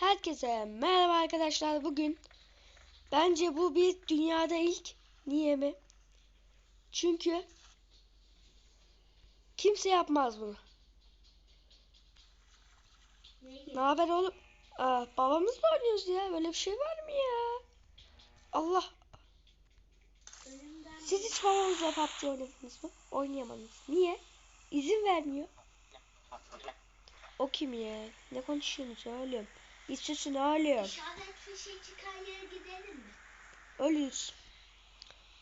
Herkese merhaba arkadaşlar. Bugün bence bu bir dünyada ilk. Niye mi? Çünkü kimse yapmaz bunu. Ne haber oğlum? Aa, babamızla oynuyoruz ya. Böyle bir şey var mı ya? Allah. Siz hiç babamızla PUBG oynadınız mı? Oynayamadınız. Niye? İzin vermiyor. O kim ya? Ne konuşuyorsunuz oğlum? Hiç susun oğlum. İşaret fişi çıkan yere gidelim mi? Ölüyüz.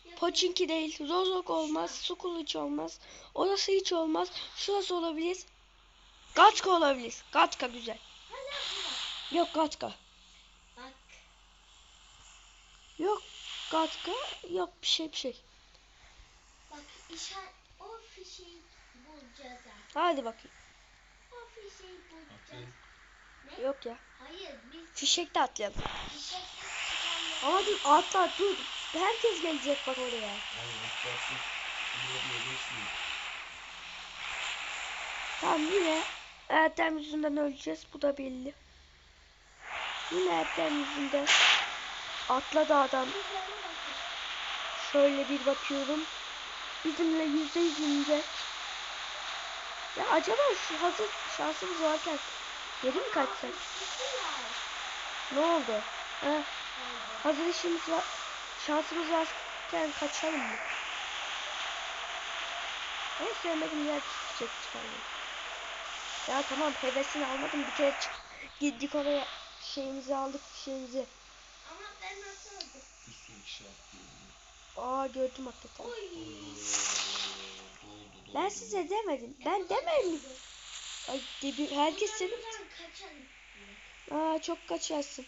Yok, Poçinki değil. Rozok olmaz. Sukul hiç olmaz. Orası hiç olmaz. Şurası olabilir. Gatka olabilir. Gatka güzel. Yok Gatka. Bak. Yok Gatka. Yok bir şey bir şey. Bak işaret o fişeyi bulacağız ha. Hadi bakayım. O fişeyi bulacağız. Ne? Yok ya. Hayır biz Fişekte atlayalım. fişek çıkan yere Ama dur atla dur. Herkes gelecek bak oraya. Geçmiyor. Tamam yine Ertem yüzünden öleceğiz. Bu da belli. Yine Ertem yüzünden. Bizlere bakın. Şöyle bir bakıyorum. Bizimle yüzde yüz inecek. Ya acaba şu hazır şansımız varken geri mi kaçsak? Ne oldu? Ha, hazır işimiz var. Şansımız varken kaçalım mı? En sevmediğim yer çiçek çıkarmak. Ya tamam hevesini almadım bir kere çık. Gittik oraya şeyimizi aldık şeyimizi. Ama ben nasıl kişi attı. Aa gördüm hakikaten. Ben size demedim. Ben demedim. Ay debi herkes seni. Buradan kaçalım. Aa çok kaçarsın.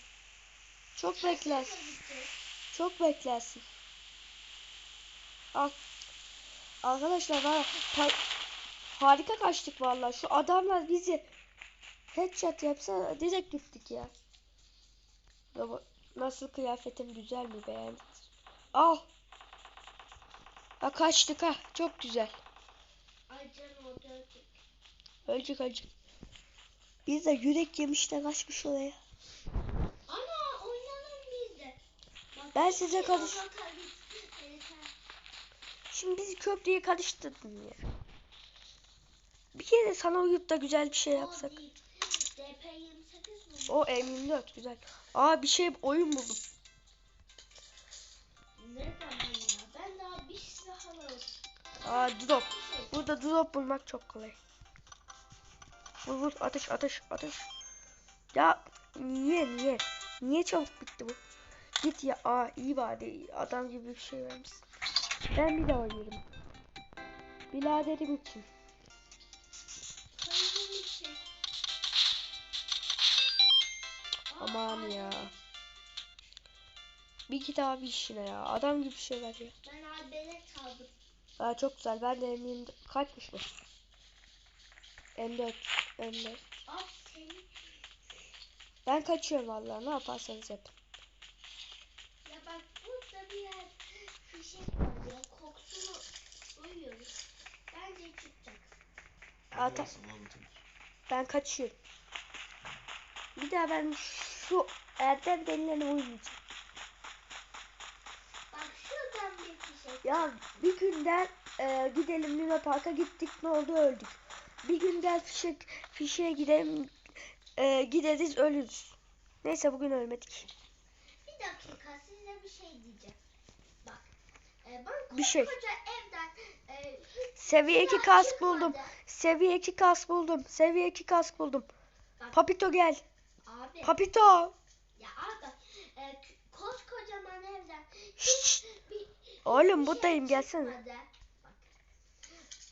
Çok beklersin. Çok beklersin. Al. Arkadaşlar var harika kaçtık vallahi. Şu adamlar bizi headshot yapsa direkt gittik ya. Nasıl kıyafetim güzel mi beğendiniz? Al. Ha kaçtık ha. Çok güzel. Ay canım o. Ölecek ölecek. Biz de yürek yemişler kaçmış oraya. Ana oynayalım biz de. Bak, Ben size karış-. Şimdi bizi köprüye karıştırdın ya. Bir kere sana uyup da güzel bir şey yapsak. O değil. DP28 mi? O M24 güzel. Aa bir şey oyun buldum. Aa drop. Şey. Burada drop bulmak çok kolay. Vur vur atış atış atış. Ya niye niye? Niye çabuk bitti bu? Git ya. Aa iyi bari adam gibi bir şey vermişsin. Ben bir daha oynarım. Biladerim için. Aman ya. Bir abi işine ya. Adam gibi bir şey ver ya. Ben albele çaldım. Aa çok güzel. Ben de M24 kaçmış bu? M4 M4. Aa senin. Ben kaçıyorum vallahi. Ne yaparsanız yapın. Ya bak burada bir yer fişek var ya. Kokusunu duyuyoruz. Bence çıkacak. Ben kaçıyorum. Bir daha ben şu Erdem denilene uymayacağım. Bak şuradan bir fişek. Ya bir günden e, gidelim Luna Park'a gittik ne oldu öldük. Bir gün gel fişek fişeğe gidelim e, gideriz ölürüz. Neyse bugün ölmedik. Bir dakika size bir şey diyeceğim. Bak. E, ben Bir şey. evden e, hiç Seviye 2 silah kask buldum. Seviye 2 kask buldum. Seviye 2 kask buldum. Bak, Papito gel. abi. Papito. ya abi. E, koskocaman evden Şşş. bir, Oğlum bir buradayım şey gelsene. çıkmadı. Bak.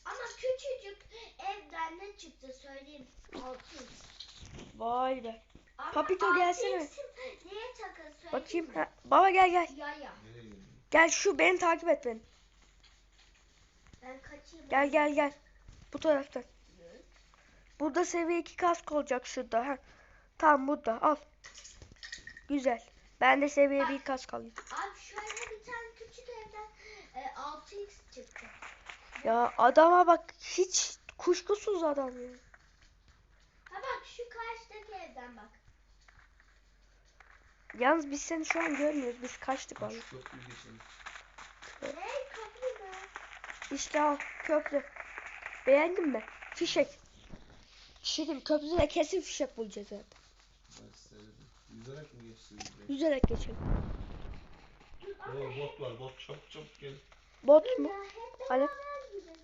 Ama küçücük evden ne çıktı söyleyeyim. 600. Vay be. Ama Papito gelsene. 600'ün Neye takıl söyleyeyim Bakayım. Ha, baba gel gel. Ya ya. Nereye gidiyorsun? Gel şu beni takip et beni. Ben kaçayım. Gel gel gel. Bu taraftan. Burada seviye 2 kask olacak şurada. Ha. Tamam burada al. Güzel. Ben de seviye 1 kask alayım. Abi şöyle bir tane küçük evden e, 6x çıktı. Ya adama bak hiç kuşkusuz adam ya. Ha bak şu karşıdaki evden bak. Yalnız biz seni şu an görmüyoruz. Biz kaçtık vallahi. Şu köprüyü geçelim. Hey kapı mı? İşte al köprü. Beğendin mi? Fişek. Şirin köprüde de kesin fişek bulacağız zaten. Ben sevdim. Yüzerek mi geçeceğiz? Yüzerek geçelim. Oo bot var bot çabuk çabuk gel. Bot mu? Hep Alo. beraber gidelim.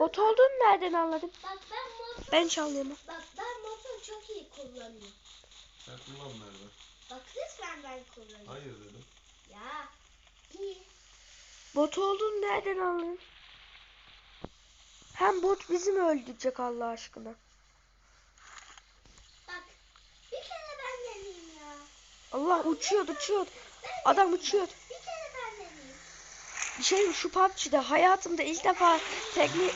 Bot olduğunu nereden anladın? Bak ben motor, Ben çalıyorum. bak ben motor çok iyi kullanıyorum. Sen kullan Merve. Bak lütfen ben kullanıyorum. Hayır dedim. Ya. İyi. Bot olduğunu nereden anladın? Hem bot bizi mi öldürecek Allah aşkına? Bak. Bir kere ben deneyeyim ya. Allah uçuyor uçuyor. Ben Adam deneyeyim. uçuyor. Bir kere ben deneyeyim. Bir şey şu PUBG'de hayatımda ilk defa dedim.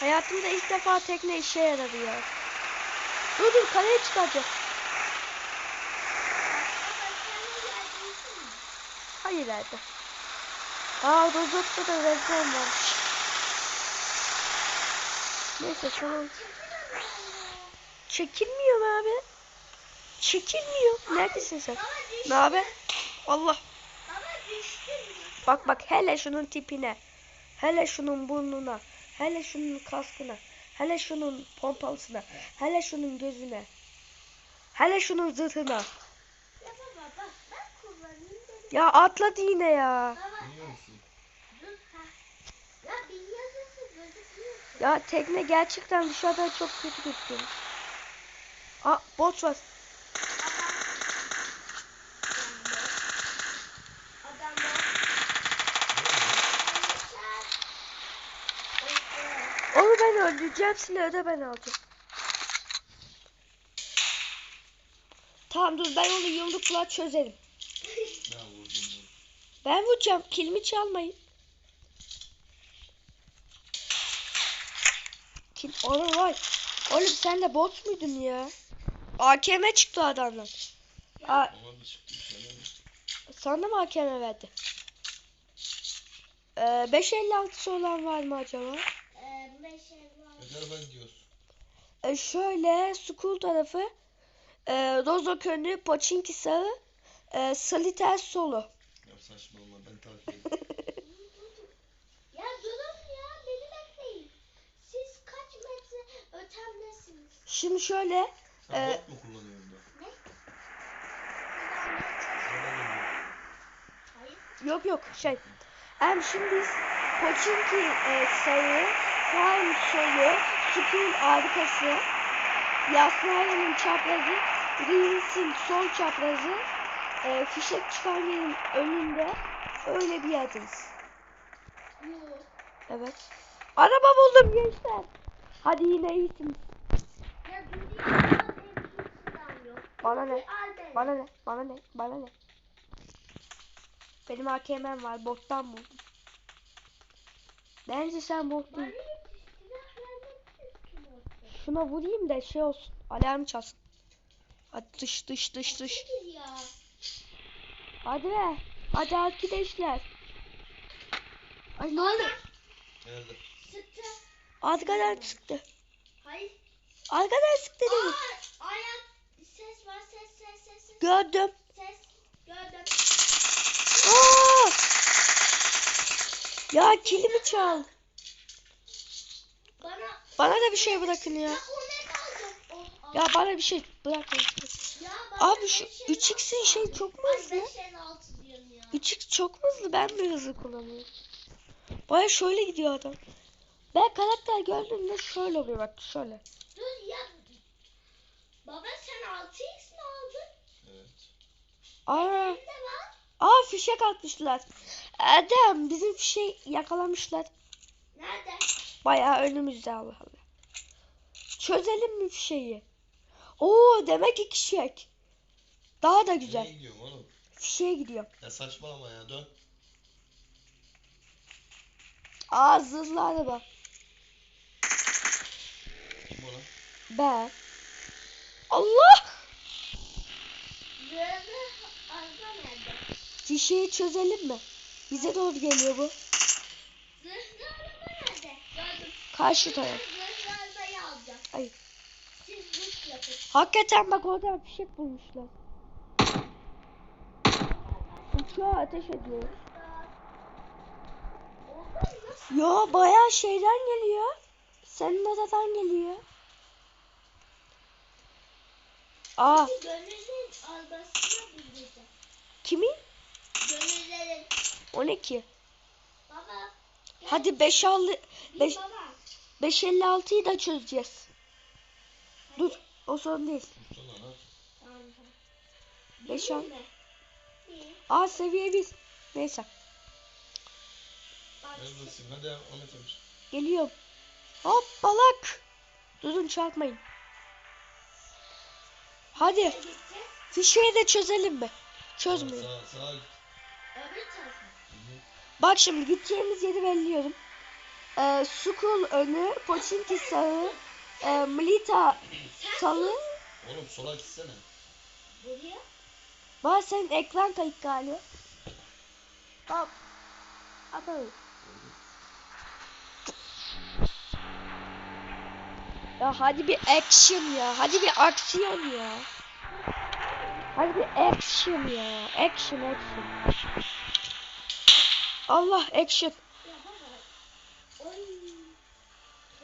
hayatımda ilk defa tekne işe yaradı ya. Dur dur kaleye mi? Hayır nerede? Aa Rozok'ta da vezon varmış. Neyse tamam. Çekilmiyor mu abi? Çekilmiyor. Neredesin sen? Ne haber? Allah. Bak bak hele şunun tipine. Hele şunun burnuna. Hele şunun kaskına. Hele şunun pompalısına. Hele şunun gözüne. Hele şunun zırhına. Ya atladı yine ya. Ya tekne gerçekten dışarıdan çok kötü gözüküyor. Aa bot var. Adam var. Onu ben öldüreceğim silahı da ben alacağım. Tamam dur ben onu yumrukla çözerim. Ben vurdum. Ben vuracağım. Kilimi çalmayın. Kil... Oğlum vay. Oğlum sen de bot muydun ya? AKM çıktı adamdan. Aa, Ona da çıktı bir şey. sana mı AKM verdi? Ee, 556'sı olan var mı acaba? Ee, beş ev var. Ne tarafa gidiyoruz? Ee, şöyle school tarafı e, Rozok önü, Pochinki sağı, e, Solitaire solu. Ya saçmalama ben takip edeyim. Ya durun ya beni bekleyin. Siz kaç metre ötemdesiniz? Şimdi şöyle Sen Ee, bot mu kullanıyorsun da? Ne? Yok yok şey. Hem şimdi biz Pochinki e, sayı, Prime solu, School arkası, Yasnaya'nın çaprazı, Reels'in sol çaprazı, e, fişek çıkan yerin önünde öyle bir yerdeyiz. Evet. Araba buldum gençler. Hadi yine iyisiniz. Yok. Bana ne? Bana ne? Bana ne? Bana ne? Benim AKM'm var. Bottan buldum. Bence sen bot değil. hiç silah vermediniz ki yoksa. Şuna vurayım da şey olsun. Alarm çalsın. Hadi dış dış dış dış. Hadi be. Hadi arkadaşlar. Ay ne oldu? Nerede? Sıktı. Arkadan çıktı. Hayır. Arkadan çıktı değil mi? Aa, ayak ses var ses ses ses ses. Gördüm. Ses gördüm. Aa! Ya kilimi çal. Bana da bir şey bırakın ya. ya bana bir şey bırakın. Abi şu beş el 3x'in altı şey çok mu hızlı? beş el altı diyorum ya. 3x çok mu hızlı? Ben mi hızlı kullanıyorum? Baya şöyle gidiyor adam. Ben karakter gördüğümde şöyle oluyor bak şöyle. Dur ya. Baba sen 6x mi aldın? Evet. Aa, aa fişek atmışlar. Adam bizim fişeği yakalamışlar. Nerede? Bayağı önümüzde Allah Allah. Çözelim mi fişeği? Oo demek ki fişek. Daha da güzel. Nereye gidiyorum oğlum? Fişeğe gidiyor. Ya saçmalama ya dön. Aa zırhlı araba. Kim o lan? Ben. Allah! Fişeği çözelim mi? Bize doğru geliyor bu. Karşı taraf. Ay. Hakikaten bak orada bir şey bulmuşlar. Uçağa ateş ediyor. Yo bayağı şeyden geliyor. Senin adadan geliyor. Aa. Kimin? O ne ki? Baba. Hadi 5 al 5 556'yı da çözeceğiz. Dur. O son değil. Ve şu an. Aa seviye bir. Neyse. Geliyorum. Hop balak. Durun çarpmayın. Hadi. Fişeyi de çözelim mi? Çözmüyor. Bak şimdi gideceğimiz yeri belirliyorum. Ee, Sukul önü, Poçinki sağı, e, Mlita salı. Oğlum sola gitsene. Buraya. Bak senin ekran kayık galiba. Hop. Atalım. Ya hadi bir action ya. Hadi bir aksiyon ya. Hadi bir action ya. Action action. Allah action. Ya baba. Oy.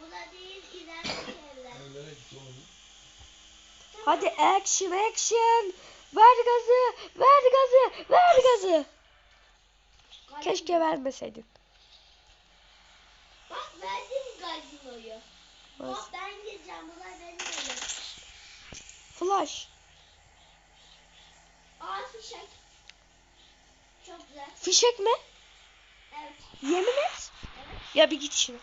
Buna değil ileride yerler. Sen nereye gitti oğlum? Hadi action action. Ver gazı. Ver gazı. Ver gazı. Keşke vermeseydin. Bak verdim gazinoyu. Bak ben gireceğim. Bunlar benim elim. Flash. Aa fişek. Çok güzel. Fişek mi? Evet. Yemin et. Evet. Ya bir git şimdi.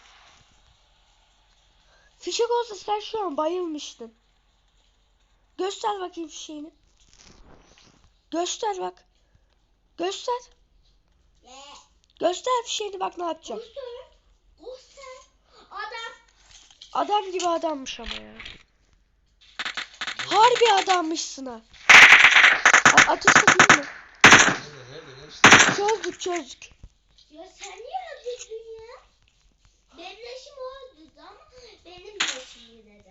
Fişek olsa sen şu an bayılmıştın. Göster bakayım fişeğini. Göster bak. Göster. Ye. Göster fişeğini bak ne yapacağım. Göster. Göster. Adam. Adam gibi adammış ama ya. Harbi adammışsın ha. Ateşte değil mi? Çözdük çözdük. Ya sen niye öldürdün ya? Benim leşim o öldürdü ama benim leşim yine.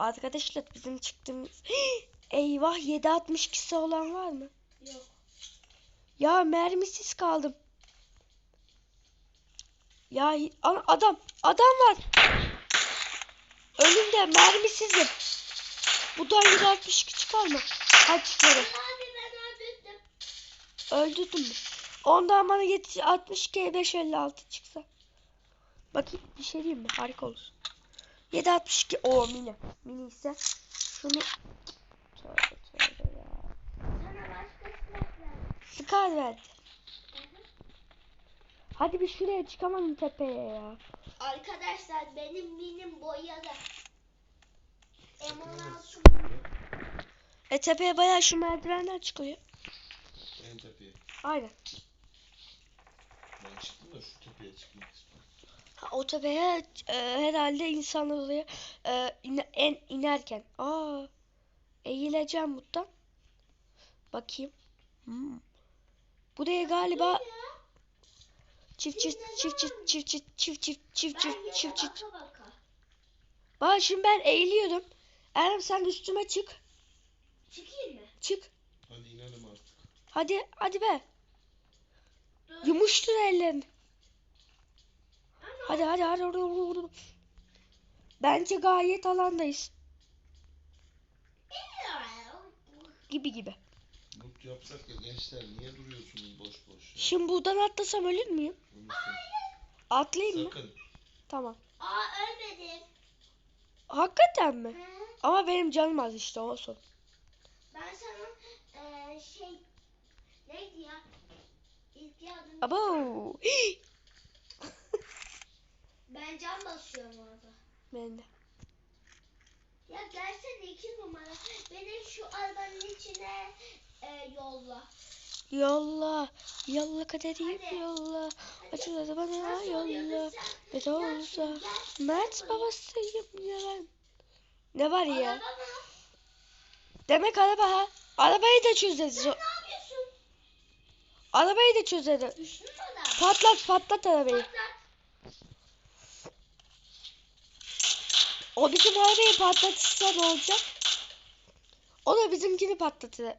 Arkadaşlar bizim çıktığımız... Eyvah 7.62'si olan var mı? Yok. Ya mermisiz kaldım. Ya adam adam var. Önümde mermisizim. Buradan 162 çıkar mı? Hadi çıkarım. Öldürdüm. Öldürdüm mü? Ondan bana getir 62 556 çıksa. Bakayım bir şey diyeyim mi? Harika olur. 762 o mini. Mini ise şunu Tövbe tövbe ya. Scar verdi. Hadi bir şuraya çıkamadım tepeye ya. Arkadaşlar benim minim boyalı. M16 E tepeye bayağı şu merdivenden çıkılıyor. En tepeye. Aynen. Ben çıktım da şu tepeye çıkmak istiyorum. Ha, o tepeye e, herhalde insanlar oraya e, ine- en inerken. Aa, eğileceğim buradan. Bakayım. Hmm. Buraya galiba çift çift çift çift çift çift çift çift çift çift çift çift. Bak şimdi ben eğiliyorum. Erdem sen üstüme çık. Çıkayım mı? Çık. Hadi inelim artık. Hadi hadi be. Yumuştur ellerini. Hadi hadi hadi. hadi, hadi, hadi. Bence gayet alandayız. Gibi gibi. Loot yapsak ya gençler niye duruyorsunuz boş boş? ya? Şimdi buradan atlasam ölür müyüm? Atlayayım mı? Sakın. Tamam. Aa ölmedim. Hakikaten mi? Hı. Ama benim canım az işte o sorun. Ben sana eee şey neydi ya? İlk yardım. Abo. Ben can basıyorum orada. ben de. Ya gelsene iki numara. Beni şu arabanın içine eee yolla. Yolla. Yolla kaderim Hadi. yolla. Açıl bana Nasıl yolla. oluyordu sen? Ne de gel. Mert babasıyım ya ben. Ne var ya? Araba mı? Demek araba ha. Arabayı da çözeriz. Sen ne yapıyorsun? Arabayı da çözeriz. Düştün mü? Patlat patlat arabayı. Patlat. O bizim arabayı patlatırsa ne olacak? O da bizimkini patlatır.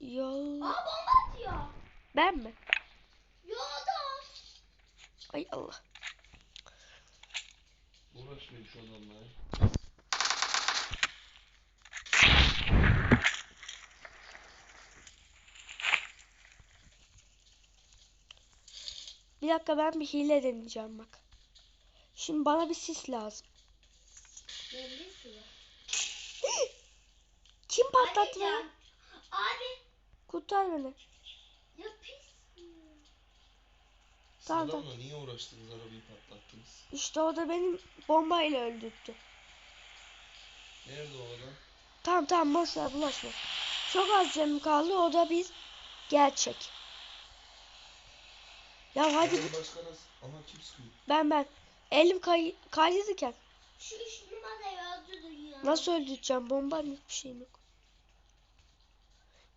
Yo. Aa bomba atıyor. Ben mi? Yolda. Ay Allah. Uğraşmayayım şu adamla ya. Bir dakika ben bir hile deneyeceğim bak. Şimdi bana bir sis lazım. Kim patlattı beni? Abi. Kurtar beni. Ya pis. Siz Tamam, adamla niye uğraştınız arabayı patlattınız? İşte o da benim bombayla öldürttü. Nerede o adam? Tamam tamam boş ver bulaşma. Çok az canım kaldı o da bir gerçek. Ya hadi Adam başka nasıl? Aha kim sıkıyor? ben ben. Elim kay kaydırırken Şu üç numarayı öldürdün ya. nasıl öldüreceğim bomba mı hiçbir şeyim yok.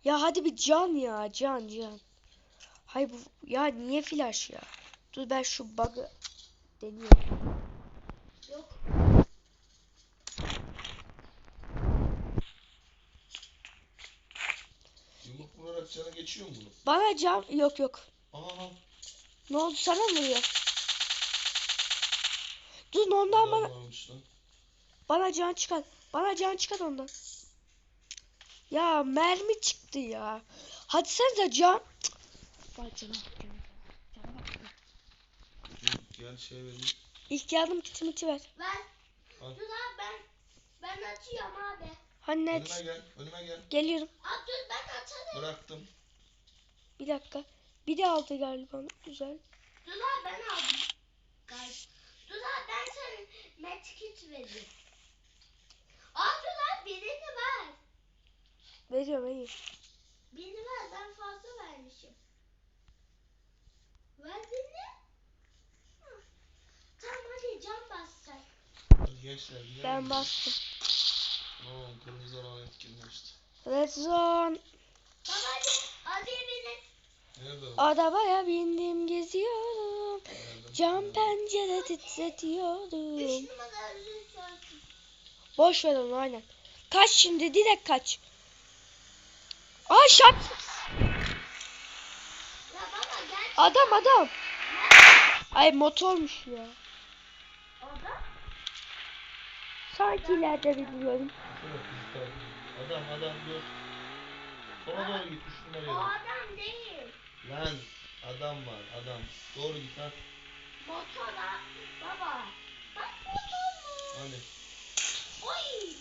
Ya hadi bir can ya can can. Hay bu ya niye flash ya? Dur ben şu bug'ı deniyorum. Yok. Yumruk vurarak cana geçiyor mu bunu? Bana can yok yok. Aha aha. Ne oldu sana mı vuruyor? Dur ondan bana bana can çıkar. Bana can çıkar ondan. Ya mermi çıktı ya. Hadi sen de can. Bak, cana. Bak, Gel şey vereyim. İlk yardım kitimi ver. Ver. Al. Dur abi ben. Ben açıyorum abi. Hani Önüme net. gel. Önüme gel. Geliyorum. Aa dur ben açarım. Bıraktım. Bir dakika. Bir de aldı galiba. Güzel. Dur abi ben aldım. Gel. Dur abi ben sana medkit vereyim. Aa dur abi birini ver. Veriyorum iyi. Birini ver ben fazla vermişim. Ver birini. Hı. Tamam hadi can bas sen. Hadi gençler gidelim. Ben bastım. Oo kırmızı alan etkinleşti. Red zone. Baba hadi. Hadi binin. Arabaya bindim geziyorum. Cam pencere titretiyorum. Söylesün. Boş ver onu aynen. Kaç şimdi direkt kaç. Aa şap. Ya baba gel. Adam adam. Ay motormuş ya. Sanki ileride biliyorum. Adam adam dur. Sola doğru git üç O adam değil. Lan adam var adam. Doğru git ha. Motor ha. Baba. Bak motor mu? Hani. Oy.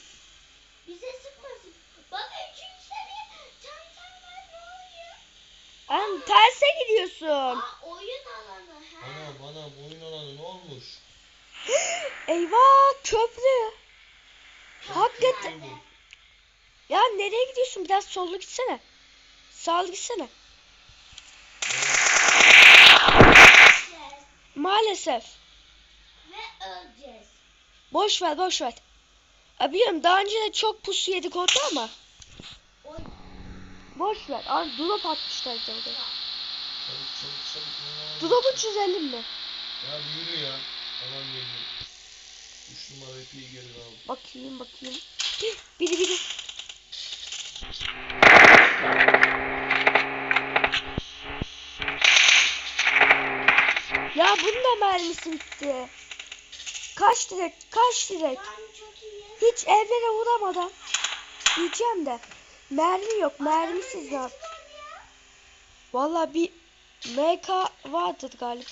Bize sıkmasın. Baba üçüncü seviye. Çan çan var ne oluyor? An terse gidiyorsun. Aa oyun alanı. He. Anam anam oyun alanı ne olmuş? Eyvah köprü. Hakikaten. Bu. Ya nereye gidiyorsun? Biraz sollu gitsene. Sağlı gitsene. Öleceğiz. Maalesef. Ve öleceğiz. Boş ver boş ver. Ya biliyorum daha önce de çok pusu yedik orada ama. Oy. Boş ver. Abi drop atmışlar orada. Çabuk çabuk çabuk. oyun alanı. Drop'u çözelim mi? Ya bir yürü ya. Alan geliyor. Üç numara ipi geri aldı. Bakayım bakayım. Biri biri. Ya bunun da mermisi bitti. Kaç direkt, kaç iyi. Hiç evlere vuramadan. Diyeceğim de. Mermi yok, mermisiz lan. Valla bir MK vardır galiba.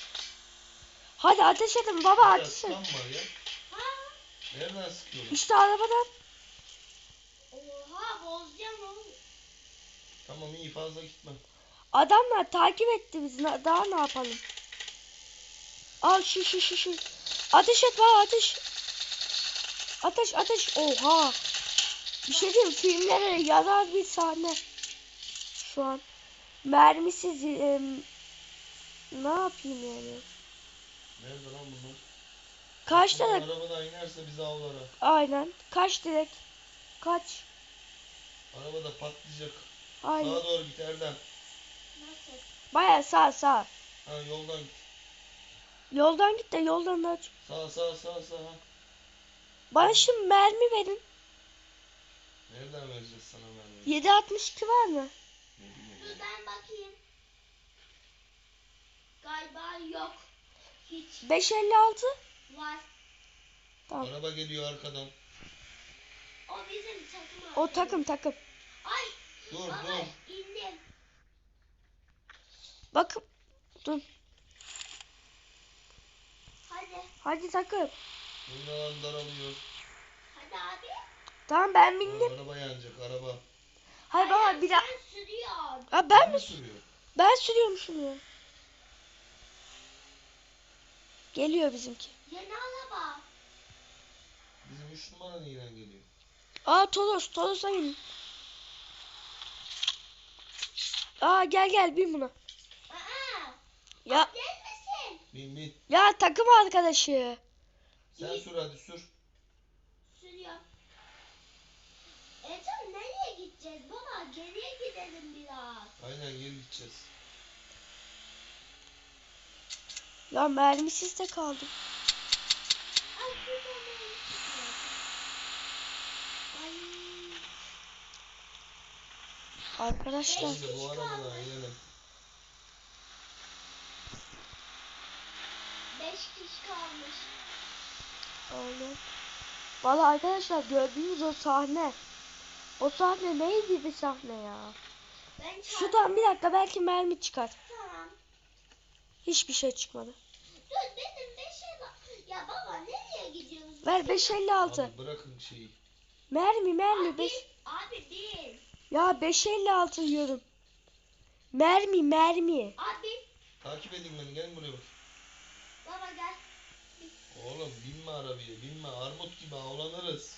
Hadi ateş edin baba ateş edin. Nereden? İşte arabadan. Oha bozacağım oğlum. Tamam iyi fazla gitme. Adamlar takip etti bizi. Daha ne yapalım? Al şu şu şu şu. Ateş et var ateş. Ateş ateş. Oha. Bir şey diyeyim filmlere yarar bir sahne. Şu an. Mermisiz em, ne yapayım yani? Nerede lan bunlar? Kaç tane? Arabadan inerse bizi avlara. Aynen. Kaç direkt? Kaç? Arabada patlayacak. Aynen. Sağa doğru git Erdem. Nasıl? Baya sağ sağ. Ha yoldan git. Yoldan git de yoldan aç. Sağ sağ sağ sağ. Bana şimdi mermi verin. Nereden vereceğiz sana mermiyi? 7.62 var mı? Ne bileyim. Ben bakayım. Galiba yok. Hiç 5.56. var. Tamam. Araba geliyor arkadan. O bizim takım O arkadaşı. takım takım. Ay Dur baba dur. indim. Bakın. Dur. Hadi. Hadi takım. Bunun alan daralıyor. Hadi abi. Tamam ben Aa, bindim. araba yanacak araba. Hayır baba bir daha. Sen sürüyorsun. Ha ben mi? sürüyor? Ben sürüyormuşum ya. Geliyor bizimki. Yeni araba. Bizim 3 numara neyle geliyor? Aa Toros. Toros'a bin. Aa gel gel bin buna. Aa, Ya misin? Bin bin. ya takım arkadaşı. Sen sür hadi sür. Sürüyor. E tamam nereye gideceğiz baba? Geriye gidelim biraz. Aynen geri gideceğiz. Ya mermisiz de kaldım. Ay şurada çıkıyor? Ay. Arkadaşlar. Şimdi bu arabadan inelim. Kişi kalmış. Valla arkadaşlar gördüğünüz o sahne. O sahne neydi bir sahne ya. Ben. Şuradan bir dakika belki mermi çıkar. Tamam. Hiçbir şey çıkmadı. Dur benim beş el... Ya baba nereye gidiyoruz? Ver 556. Abi bırakın şeyi. Mermi mermi Abi, 5. abi bir. Ya 556 yiyorum. Mermi mermi. Abi Takip edin beni gelin buraya bak. Baba gel. Oğlum binme arabaya binme armut gibi avlanırız.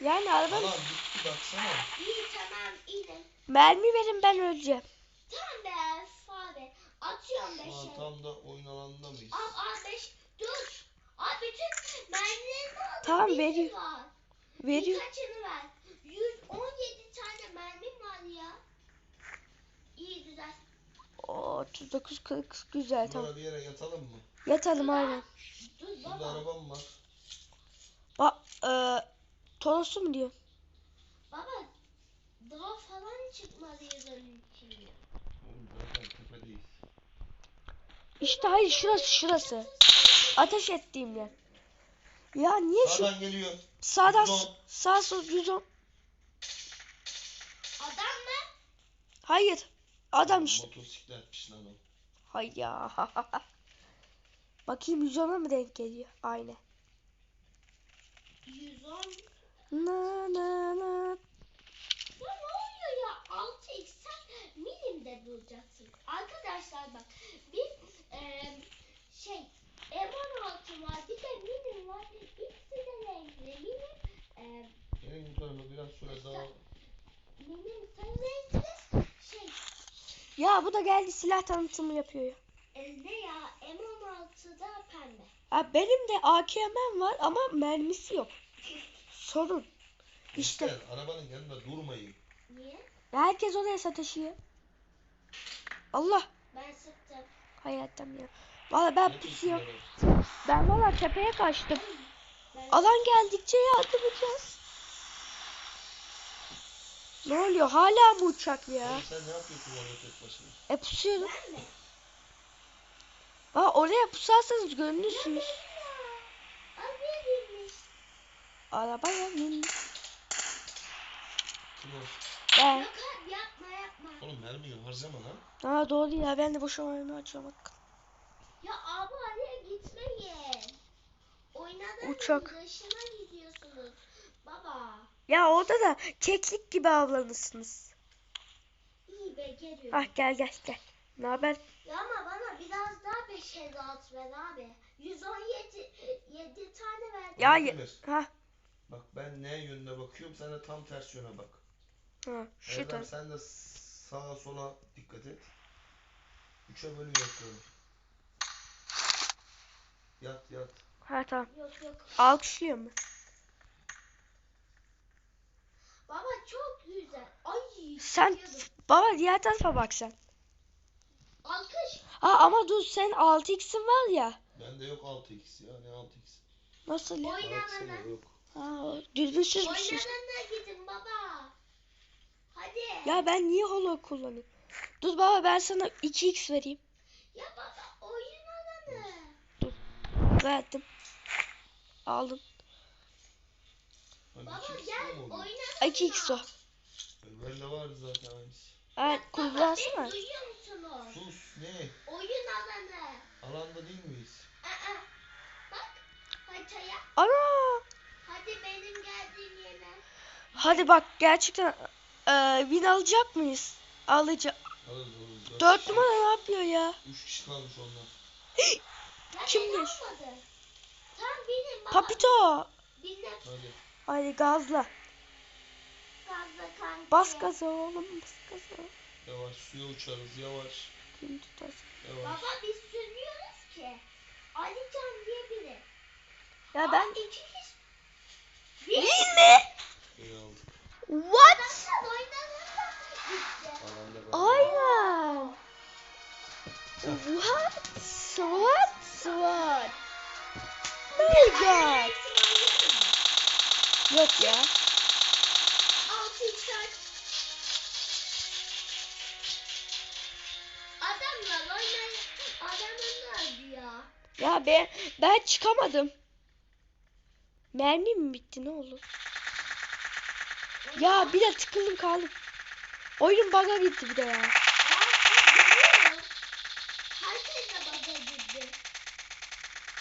Yani araba Alan gitti baksana. İyi tamam inin. mermi verin ben öleceğim. Tamam be abi. Atıyorum Şu an beşe. tam da oyun alanında mıyız? Al al beş. Dur. Abi bütün mermilerini aldım. Tamam, veriyor. var. Veriyor. Birkaçını ver. 117 tane mermim var ya. İyi güzel. Oo, 39 40 güzel tamam. Burada bir yere yatalım mı? Yatalım aynen. Burada arabam var. Bak e, Toros'u mu diyor? Baba daha falan çıkmalıyız onun için. Oğlum zaten tepedeyiz. İşte hayır şurası şurası. Ateş ettiğim yer. Ya niye şu Sağdan geliyor. sağdan 110. sağ sol 110. Adam mı? Hayır. Adam işte. Motosikletmiş lan o. Hayır ya. Bakayım 110'a mı denk geliyor? Aynı. 110. Na na na. Ya ne oluyor ya? 6x sen milimde bulacaksın. Arkadaşlar bak bir eee şey M16 var bir de minim var. İkisi de renkli. Eee Gelin bu tarafa biraz süre daha. minim sarı renkli şey Ya bu da geldi silah tanıtımı yapıyor ya. Ne ya M16'da pembe. Ya benim de AKM'm var ama mermisi yok. Sorun. İşte Gençler, arabanın yanında durmayın. Niye? herkes oraya sataşıyor. Allah Ben sıktım. hayatım ya. Valla ben Ne pusuyorum. Ben valla tepeye kaçtım. Ben Alan geldikçe yardım edeceğiz. Ne oluyor? Hala mı uçak ya? Oğlum sen ne yapıyorsun orada tek başına? E pusuyorum. Ben mi? Aa, oraya pusarsanız görünürsünüz. Arabaya girmiş. Arabaya bin. Kim o? Ben. Yapma yapma. Oğlum mermiyi harcama lan. Aa doğru ya ben de boşa oyunu açıyorum bak. Ya abi oraya gitmeyin. Oynadığınız Uçak. dışına gidiyorsunuz. Baba. Ya orada da keklik gibi avlanırsınız. iyi be geliyorum. Ah gel gel gel. Ne haber? Ya ama bana biraz daha 5 56 ver abi. 117 7 tane ver. Ya Emir, Ha. Bak ben ne yönüne bakıyorum sen de tam ters yöne bak. Ha şu Erdem sen de sağa sola dikkat et. Üçe bölüm yapıyorum. Yat yat. Ha tamam. Yok yok. Alkışlıyor mu? Baba çok güzel. Ay. Sen baba diğer tarafa bak sen. Alkış. Ha ama dur sen 6x'in var ya. Bende yok 6x ya ne 6x. Nasıl ya? Oynanana. Yok. Ha, düzgünsüz bir şey. Oynanana gidin baba. Hadi. Ya ben niye holo kullanıyorum? Dur baba ben sana 2x vereyim. Ya baba oyun alanı. Verdim. Aldım. Hani Baba gel oynasana. 2x o. Bende vardı zaten aynısı. Evet kullansana. duyuyor musunuz? Sus ne? Oyun alanı. Alanda değil miyiz? Aa, bak haritaya. Ana! Hadi benim geldiğim yere. Hadi bak gerçekten eee win alacak mıyız? Alacak. Alırız alırız. Dört 4 kişi. numara ne yapıyor ya? Üç kişi kalmış onlar. Ya Kim beni geç? almadı. Tam benim baba. Papito. Binle Hadi. Hadi gazla. Bas gaza oğlum bas gaza. Yavaş suya uçarız yavaş. Kim tutarsın? Yavaş. Baba biz sürmüyoruz ki. Ali Can diye biri. Ya Aa, ben iki kişi. Bir. Mi? What? Aynen. What? What? What? My god. Yok ya. Ya ben ben çıkamadım. Mermim mi bitti ne oldu? Ya bir de tıkıldım kaldım. Oyunun bug'a gitti bir de ya. Baga.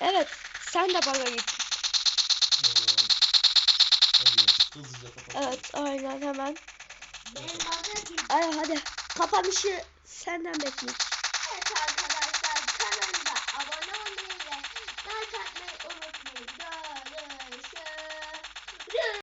Evet sen de bug'a gittin. Evet aynen hemen. Baga. Ay hadi kapanışı senden bekleyeyim.